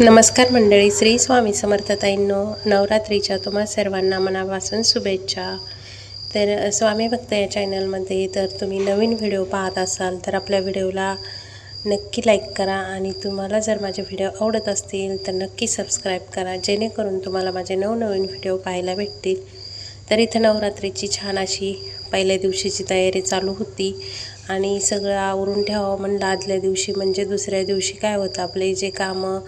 नमस्कार मंडळी श्री स्वामी समर्थताईंनो नवरात्रीच्या तुम्हा सर्वांना मनापासून शुभेच्छा. तर स्वामी भक्त या चॅनलमध्ये तर तुम्ही नवीन व्हिडिओ पाहत असाल तर आपल्या व्हिडिओला नक्की लाईक करा आणि तुम्हाला जर माझे व्हिडिओ आवडत असतील तर नक्की सबस्क्राईब करा जेणेकरून तुम्हाला माझे नवनवीन व्हिडिओ पाहायला भेटतील. तर इथं नवरात्रीची छान अशी पहिल्या दिवशीची तयारी चालू होती आणि सगळं आवरून ठेवावं म्हणलं आदल्या दिवशी म्हणजे दुसऱ्या दिवशी काय होतं आपले जे कामं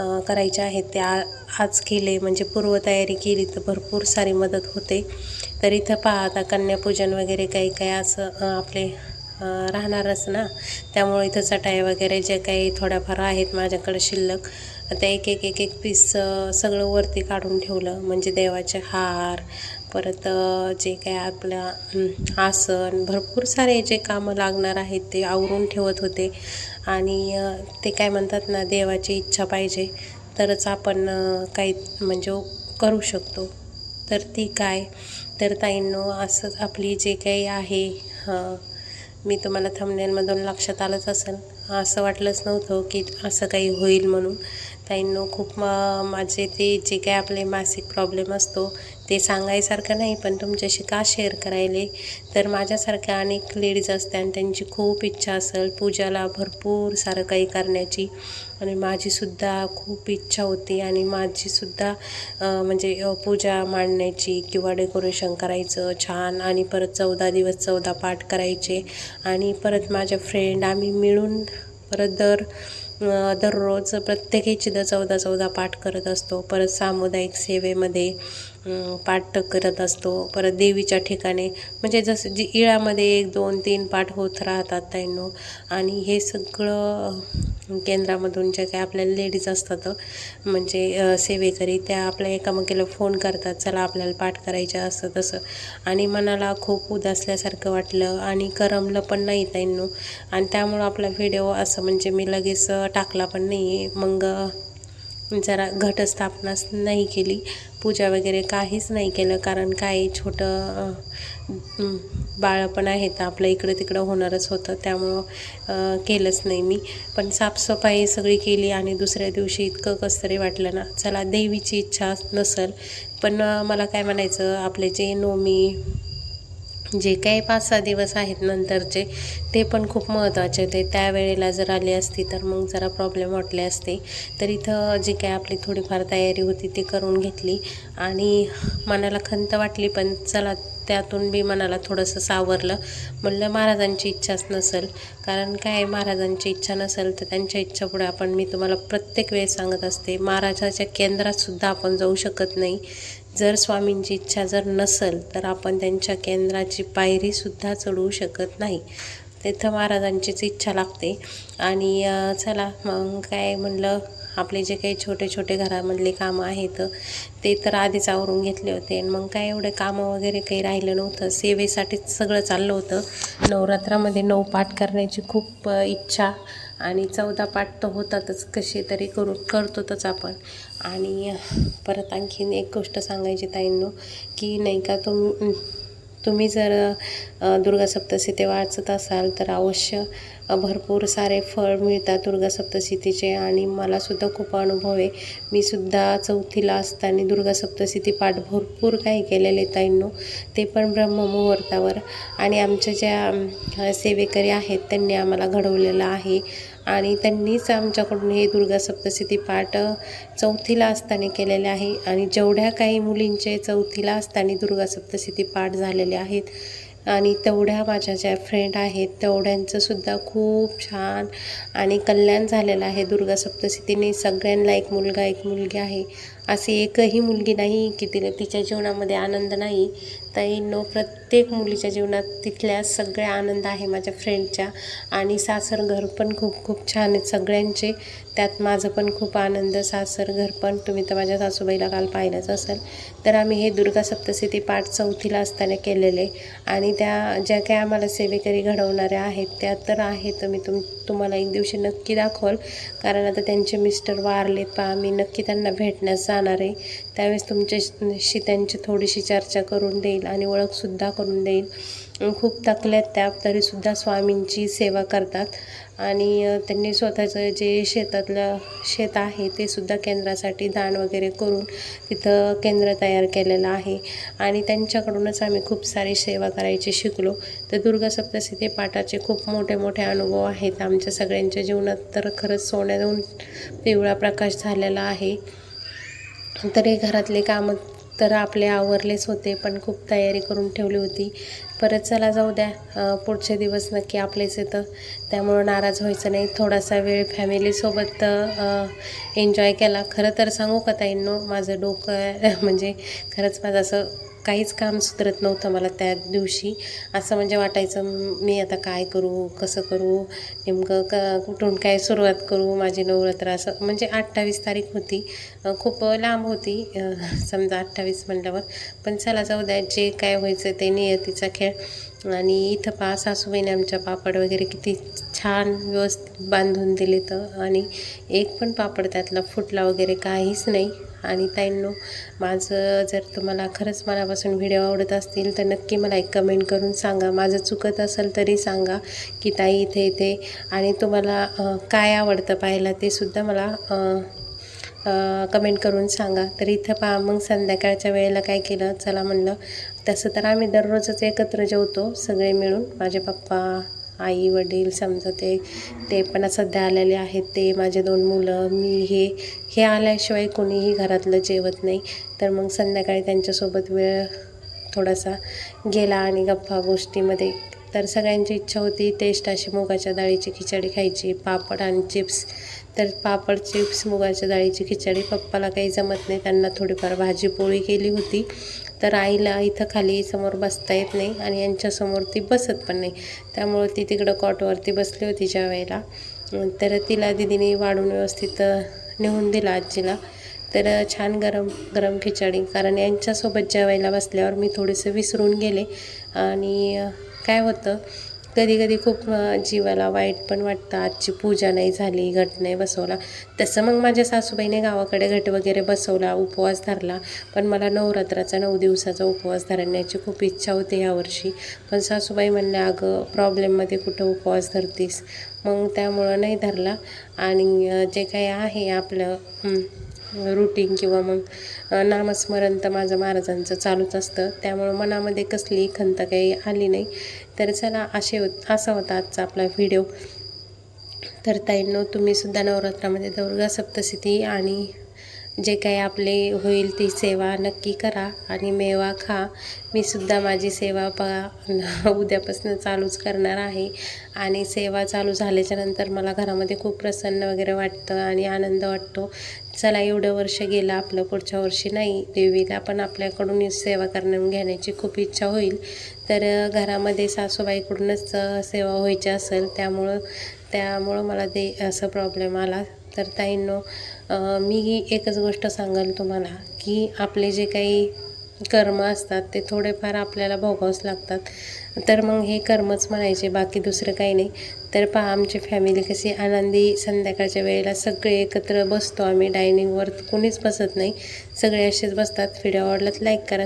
करायच्या करायचे आहेत. ते आ आज केले म्हणजे पूर्वतयारी केली तर भरपूर सारी मदत होते. तर इथं पहा आता कन्यापूजन वगैरे काही काही असं आपले राहणारच ना. त्यामुळे इथं चटाई वगैरे जे काही थोड्याफार आहेत माझ्याकडे शिल्लक त्या एक एक एक एक पीस सगळं वरती काढून ठेवलं. म्हणजे देवाचे हार परत जे काय आपल्या आसन भरपूर सारे जे कामं लागणार आहेत ते आवरून ठेवत होते. आणि ते काय म्हणतात ना देवाची इच्छा पाहिजे. तरच आपण काही म्हणजे करू शकतो. तर ती काय? तर ताईंनो असंच आपली जे काही आहे अ, मी तुम्हाला थंबनेलमधून लक्षात आलंच असेल. असं वाटलंच नव्हतं की असं काही होईल म्हणून. ताईंनो खूप मा माझे ते जे काही आपले मासिक प्रॉब्लेम असतो ते सांगायसारखं नाही पण तुमच्याशी का शेअर करायले? तर माझ्यासारख्या अनेक लेडीज असतात आणि त्यांची खूप इच्छा असेल पूजाला भरपूर सारं काही करण्याची. आणि माझीसुद्धा खूप इच्छा होती आणि माझीसुद्धा म्हणजे पूजा मांडण्याची किंवा डेकोरेशन करायचं छान आणि परत चौदा दिवस चौदा पाठ करायचे. आणि परत माझ्या फ्रेंड आम्ही मिळून परत दर दररोज प्रत्येकीची द चौदा चौदा पाठ करत असतो. परत सामुदायिक सेवेमध्ये पाठ करत असतो. परत देवीच्या ठिकाणी म्हणजे जसं जी इळामध्ये एक दोन तीन पाठ होत राहतात त्यांनो आणि हे सगळं केंद्रामधून ज्या काही आपल्याला लेडीज असतात म्हणजे सेवेकरी त्या आपल्या एकामेकीला फोन करतात चला आपल्याला पाठ करायचं असं तसं. आणि मनाला खूप उदासल्यासारखं वाटलं आणि करमलं पण नाही त्यांनो आणि त्यामुळं आपला व्हिडिओ असं म्हणजे मी लगेच टाकला पण नाही मग जरा घटस्थापनाच नाही केली. पूजा वगैरे काहीच नाही केलं. कारण काय छोटं बाळपण बाळ पण आहेत आपलं इकडं तिकडं होणारच होतं. त्यामुळं केलंच नाही मी. पण साफसफाई सगळी केली आणि दुसऱ्या दिवशी इतकं कसतरी वाटलं ना. चला देवीची इच्छा नसेल. पण मला काय म्हणायचं आपले जे नोमी जे काही पाच सहा दिवस आहेत नंतरचे ते पण खूप महत्त्वाचे होते. त्यावेळेला जर आले असती तर मग जरा प्रॉब्लेम वाटले असते. तर इथं जी काय आपली थोडीफार तयारी होती ती करून घेतली. आणि मनाला खंत वाटली पण चला त्यातून बी मनाला थोडंसं सावरलं. म्हणलं महाराजांची इच्छाच नसेल. कारण काय महाराजांची इच्छा नसेल तर त्यांच्या इच्छापुढे आपण मी तुम्हाला प्रत्येक वेळेस सांगत असते महाराजाच्या केंद्रातसुद्धा आपण जाऊ शकत नाही. जर स्वामींची इच्छा जर नसेल तर आपण त्यांच्या केंद्राची पायरीसुद्धा चढवू शकत नाही. तिथं महाराजांचीच इच्छा लागते. आणि चला मग काय म्हणलं आपले जे काही छोटे छोटे घरामधले कामं आहेत ते तर आधीच आवरून घेतले होते. आणि मग काय एवढे कामं वगैरे काही राहिलं नव्हतं. सेवेसाठीच सगळं चाललं होतं. नवरात्रामध्ये नऊ पाठ करण्याची खूप इच्छा आणि चौदा पाठ तर होतातच कसे तरी करू करतोतच आपण. आणि परत आणखीन एक गोष्ट सांगायची ताईंनो की नाही का तुम तुम्ही जर दुर्गा सप्तशी ते वाचत असाल तर अवश्य भरपूर सारे फळ मिळतात दुर्गा सप्तशतीचे. आणि मलासुद्धा खूप अनुभव आहे. मी सुद्धा चौथीला असताना दुर्गा सप्तशती पाठ भरपूर काही केलेले ताईंनो. ते पण ब्रह्ममुहूर्तावर. आणि आमच्या ज्या सेवेकरी आहेत त्यांनी आम्हाला घडवलेलं आहे. आणि त्यांनीच आमच्याकडून हे दुर्गा सप्तशती पाठ चौथीला असताना केलेले आहे. आणि जेवढ्या काही मुलींचे चौथीला असताना दुर्गा सप्तशती पाठ झालेले आहेत आणि तेवढ्या माझ्या ज्या फ्रेंड आहेत तेवढ्यांचंसुद्धा खूप छान आणि कल्याण झालेलं आहे दुर्गा सप्तशतीने. सगळ्यांना एक मुलगा एक मुलगी आहे. अशी एकही मुलगी नाही की तिला तिच्या जीवनामध्ये आनंद नाही. ताई नो प्रत्येक मुलीच्या जीवनात तिथल्या सगळ्या आनंद आहे माझ्या फ्रेंडच्या आणि सासर घर पण खूप खूप छान आहेत सगळ्यांचे. त्यात माझं पण खूप आनंद. सासर घर पण तुम्ही तर माझ्या सासूबाईला काल पाहिलंच असेल. तर आम्ही हे दुर्गा सप्तशती पाठ चौथीला असताना केलेले. आणि त्या ज्या काही आम्हाला सेवेकरी घडवणाऱ्या आहेत त्या तर आहेत. मी तुम तुम्हाला एक दिवशी नक्की दाखवल. कारण आता त्यांचे मिस्टर वारलेत पहा मी नक्की त्यांना भेटण्याचा जाणार आहे. त्यावेळेस तुमच्याशी त्यांची थोडीशी चर्चा करून देईल आणि ओळखसुद्धा करून देईल. खूप थकल्यात त्या तरीसुद्धा स्वामींची सेवा करतात. आणि त्यांनी स्वतःचं जे शेतातलं शेत आहे ते सुद्धा केंद्रासाठी दान वगैरे करून तिथं केंद्र तयार केलेलं आहे. आणि त्यांच्याकडूनच आम्ही खूप सारी सेवा करायची शिकलो. तर दुर्गा सप्तशी ते पाठाचे खूप मोठे मोठे अनुभव आहेत. आमच्या सगळ्यांच्या जीवनात तर खरंच सोन्याहून पिवळा प्रकाश झालेला आहे. तरी घरातले कामं तर आपले आवरलेच होते पण खूप तयारी करून ठेवली होती. परत चला जाऊ द्या पुढचे दिवस नक्की आपलेच येतं. त्यामुळं नाराज व्हायचं नाही. थोडासा वेळ फॅमिलीसोबत एन्जॉय केला. खरं तर सांगू का ताईंनो माझं डोकं म्हणजे खरंच माझं असं काहीच काम सुधरत नव्हतं मला त्या दिवशी. असं म्हणजे वाटायचं मी आता काय करू कसं करू नेमकं क कुठून काय सुरुवात करू माझी नवरात्र असं म्हणजे अठ्ठावीस तारीख होती. खूप लांब होती समजा अठ्ठावीस म्हटल्यावर पण चला जाऊ द्या जे काय व्हायचं ते नियतीचा खेळ. आणि इथं पा सासूबाईने आमच्या पापड वगैरे किती छान व्यवस्थित बांधून दिले तर आणि एक पण पापड त्यातला फुटला वगैरे काहीच नाही. आणि ताईंनो माझं जर तुम्हाला खरंच मनापासून व्हिडिओ आवडत असतील तर नक्की मला एक कमेंट करून सांगा. माझं चुकत असेल तरी सांगा की ताई इथे इथे आणि तुम्हाला काय आवडतं पाहायला ते सुद्धा मला कमेंट करून सांगा. तर इथं पहा मग संध्याकाळच्या वेळेला काय केलं? चला म्हणलं तसं तर आम्ही दररोजच एकत्र जेवतो सगळे मिळून. माझे पप्पा आई वडील समजा ते ते पण सध्या आलेले आहेत. ते माझे दोन मुलं मी हे हे आल्याशिवाय कोणीही घरातलं जेवत नाही. तर मग संध्याकाळी त्यांच्यासोबत वेळ थोडासा गेला आणि गप्पा गोष्टीमध्ये. तर सगळ्यांची इच्छा होती टेस्ट अशी मुगाच्या डाळीची खिचडी खायची पापड आणि चिप्स. तर पापड चिप्स मुगाच्या डाळीची खिचडी पप्पाला काही जमत नाही त्यांना थोडीफार भाजी पोळी केली होती. तर आईला इथं खाली समोर बसता येत नाही आणि यांच्यासमोर ती बसत पण नाही. त्यामुळं ती तिकडं कॉटवरती बसली होती ज्या वेळेला. तर तिला दिदीने वाढून व्यवस्थित नेऊन दिला आजीला. तर छान गरम गरम खिचडी. कारण यांच्यासोबत जेवायला बसल्यावर मी थोडेसे विसरून गेले. आणि काय होतं कधी कधी खूप जीवाला वाईट पण वाटतं. आजची पूजा नाही झाली घट नाही बसवला. तसं मग माझ्या सासूबाईने गावाकडे घट वगैरे बसवला उपवास धरला. पण मला नवरात्राचा नऊ दिवसाचा उपवास धरण्याची खूप इच्छा होती यावर्षी पण सासूबाई म्हणल्या अगं प्रॉब्लेममध्ये कुठं उपवास धरतीस? मग त्यामुळं नाही धरला. आणि जे काही आहे आपलं रुटीन किंवा मग नामस्मरण तर माझं महाराजांचं चालूच असतं. त्यामुळं मनामध्ये कसली खंत काही आली नाही. तर चला असे होत असा होता आजचा आपला व्हिडिओ तर ताईंनो तुम्हीसुद्धा नवरात्रामध्ये दुर्गा सप्तशती आणि जे काही आपले होईल ती सेवा नक्की करा आणि मेवा खा. मी सुद्धा माझी सेवा पा उद्यापासून चालूच करणार आहे. आणि सेवा चालू झाल्याच्यानंतर मला घरामध्ये खूप प्रसन्न वगैरे वाटतं आणि आनंद वाटतो. चला एवढं वर्ष गेलं आपलं पुढच्या वर्षी नाही. देवीला पण आपल्याकडून सेवा करून घेण्याची खूप इच्छा होईल. तर घरामध्ये सासूबाईकडूनच सेवा व्हायची असेल त्यामुळं त्यामुळं मला ते असं प्रॉब्लेम आला. तर ताईंनो मी एकच गोष्ट सांगाल तुम्हाला की आपले जे काही कर्म असतात ते थोडेफार आपल्याला भोगावंच लागतात. तर मग हे कर्मच म्हणायचे बाकी दुसरं काही नाही. तर पहा आमची फॅमिली कशी आनंदी संध्याकाळच्या वेळेला सगळे एकत्र बसतो आम्ही डायनिंगवर कोणीच बसत नाही. सगळे असेच बसतात. व्हिडिओ आवडला लाईक करा.